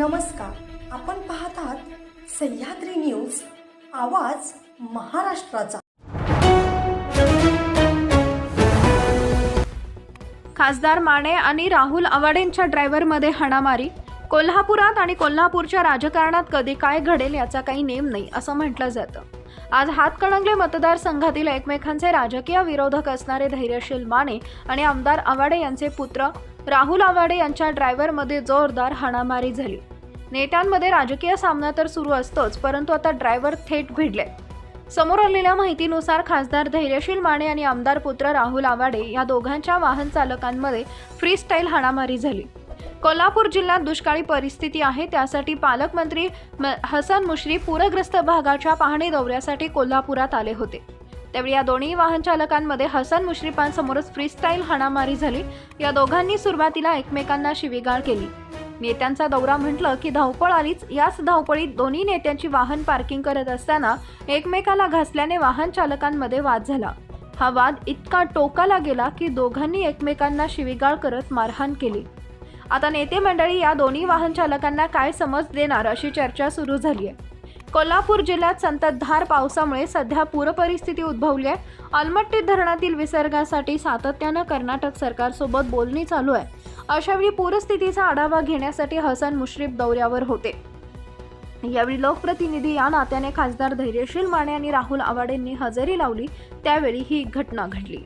नमस्कार. आपण पाहत आहात सह्याद्री न्यूज आवाज महाराष्ट्राचा. खासदार माने आणि राहुल आवाडेंच्या ड्रायव्हरमध्ये हाणामारी. कोल्हापुरात आणि कोल्हापूरच्या राजकारणात कधी काय घडेल याचा काही नेम नाही असं म्हटलं जातं. आज हातकणंगले मतदारसंघातील एकमेकांचे राजकीय विरोधक असणारे धैर्यशील माने आणि आमदार आवाडे यांचे पुत्र राहुल आवाडे यांच्या ड्रायव्हरमध्ये जोरदार हाणामारी झाली. नेत्यांमध्ये राजकीय सामना तर सुरू असतोच परंतु आता ड्रायव्हर थेट भिडले. समोर आलेल्या माहितीनुसार खासदार धैर्यशील माने आणि आमदार पुत्र राहुल आवाडे या दोघांच्या वाहन चालकांमध्ये फ्रीस्टाईल हाणामारी झाली. कोल्हापूर जिल्ह्यात दुष्काळी परिस्थिती आहे त्यासाठी पालकमंत्री म- हसन मुश्रीफ पूरग्रस्त भागाच्या पाहणी दौऱ्यासाठी कोल्हापुरात आले होते. त्यावेळी या दोन्ही वाहन चालकांमध्ये हसन मुश्रीफांसमोरच फ्रीस्टाईल हाणामारी झाली. या दोघांनी सुरुवातीला एकमेकांना शिवीगाळ केली. नेत्यांचा दौरा म्हटलं की धावपळ आलीच. याच धावपळीत दोन्ही नेत्यांची वाहन पार्किंग करत असताना एकमेकाला घासल्याने वाहन चालकांमध्ये वाद झाला. हा वाद इतका टोकाला गेला की दोघांनी एकमेकांना शिवीगाळ करत मारहाण केली. आता नेते मंडळी या दोन्ही वाहन चालकांना काय समज देणार अशी चर्चा सुरू झाली आहे कोल्हापूर जिल्ह्यात संततधार पावसामुळे सध्या पूरपरिस्थिती उद्भवली आहे. अलमट्टी धरणातील विसर्गासाठी सातत्यानं कर्नाटक सरकारसोबत बोलणी चालू आहे. अशावेळी पूरस्थितीचा आढावा घेण्यासाठी हसन मुश्रीफ दौऱ्यावर होते. यावेळी लोकप्रतिनिधी या नात्याने खासदार धैर्यशील माने आणि राहुल आवाडेंनी हजेरी लावली. त्यावेळी ही घटना घडली.